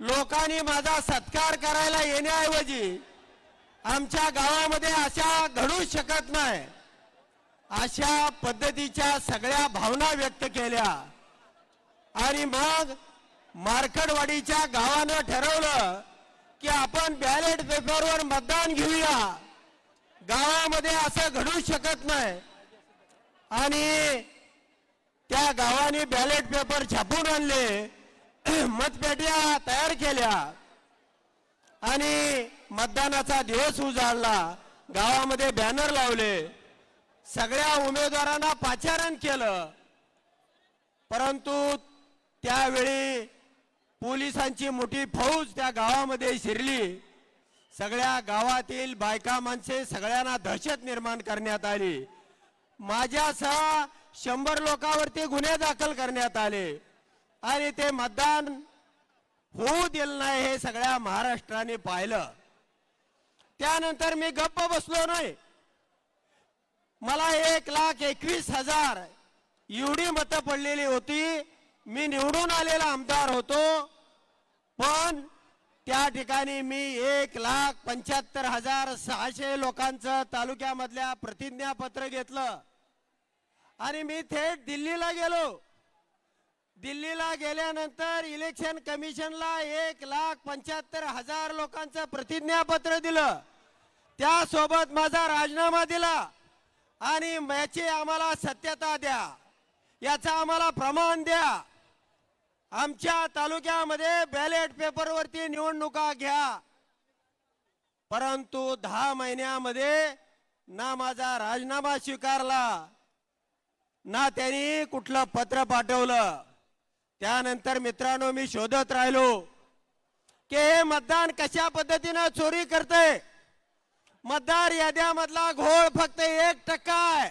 लोकांनी माझा सत्कार करायला येण्याऐवजी आमच्या गावामध्ये अशा घडू शकत नाही. अशा पद्धतीच्या सगळ्या भावना व्यक्त केल्या. आणि मग मार्कडवाडीच्या गावानं ठरवलं की आपण बॅलेट पेपरवर मतदान घेऊया. गावामध्ये असं घडू शकत नाही. आणि त्या गावाने बॅलेट पेपर छापून आणले. मतपेट्या तयार केल्या. आणि मतदानाचा दिवस उजाडला. गावामध्ये बॅनर लावले. सगळ्या उमेदवारांना पाचारण केलं. परंतु त्यावेळी पोलिसांची मोठी फौज त्या गावामध्ये शिरली. सगळ्या गावातील बायका माणसे सगळ्यांना दहशत निर्माण करण्यात आली. माझ्यासह शंभर लोकांवरती गुन्हे दाखल करण्यात आले. आणि ते मतदान होऊ दिलं नाही हे सगळ्या महाराष्ट्राने पाहिलं. त्यानंतर मी गप्प बसलो नाही. मला एक लाख एकवीस हजार एवढी मतं पडलेली होती. मी निवडून आलेला आमदार होतो. पण त्या ठिकाणी मी एक लाख पंच्याहत्तर हजार सहाशे लोकांचं तालुक्यामधल्या प्रतिज्ञापत्र घेतलं. आणि मी थेट दिल्लीला गेलो. दिल्लीला गेल्यानंतर इलेक्शन कमिशनला एक लाख पंच्याहत्तर हजार लोकांचं प्रतिज्ञापत्र दिलं. त्यासोबत माझा राजीनामा दिला. आणि याची आम्हाला सत्यता द्या. याचं आम्हाला प्रमाण द्या. आमच्या तालुक्यामध्ये बॅलेट पेपरवरती निवडणुका घ्या. परंतु दहा महिन्यामध्ये ना माझा राजीनामा स्वीकारला. ना त्यांनी कुठलं पत्र पाठवलं. त्यानंतर मित्रांनो मी शोधत राहिलो की हे मतदान कशा पद्धतीनं चोरी करते मतदार याद्यामधला घोळ फक्त एक टक्का आहे.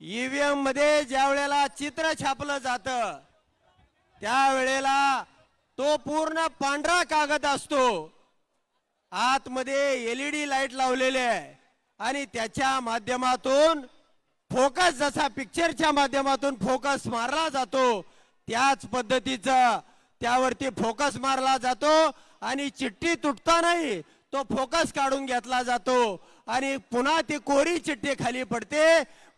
ईव्हीएममध्ये ज्या वेळेला चित्र छापलं जात त्यावेळेला तो पूर्ण पांढरा कागद असतो. आतमध्ये एलईडी लाइट लावलेले आहे आणि त्याच्या माध्यमातून फोकस जसा पिक्चरच्या माध्यमातून फोकस मारला जातो त्याच पद्धतीचा त्यावरती फोकस मारला जातो आणि चिठ्ठी तुटतानाही तो फोकस काढून घेतला जातो आणि पुन्हा ती कोरी चिठ्ठी खाली पडते.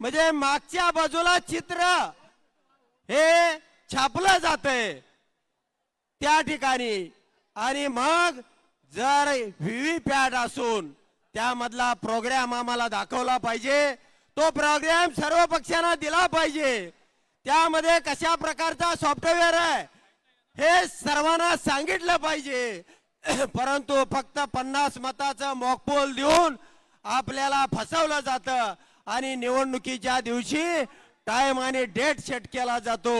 म्हणजे मागच्या बाजूला चित्र हे छापलं जातंय त्या ठिकाणी. आणि मग जर व्हीव्ही पॅट असून त्यामधला प्रोग्राम आम्हाला दाखवला पाहिजे. तो प्रोग्राम सर्व पक्षांना दिला पाहिजे. त्यामध्ये कशा प्रकारचा सॉफ्टवेअर आहे हे सर्वांना सांगितलं पाहिजे. परंतु फक्त पन्नास मताचं मॉकपोल देऊन आपल्याला फसवलं जातं आणि निवडणुकीच्या दिवशी टाइम आणि डेट सेट केला जातो.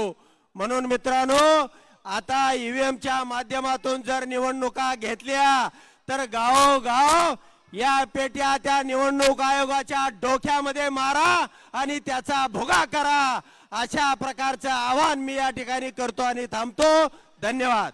म्हणून मित्रांनो आता ईव्हीएमच्या माध्यमातून जर निवडणुका घेतल्या तर गावोगाव या पेट्या त्या निवडणूक आयोगाच्या डोक्यामध्ये मारा आणि त्याचा भुगा करा. अशा प्रकारचं आवाहन मी या ठिकाणी करतो आणि थांबतो. धन्यवाद.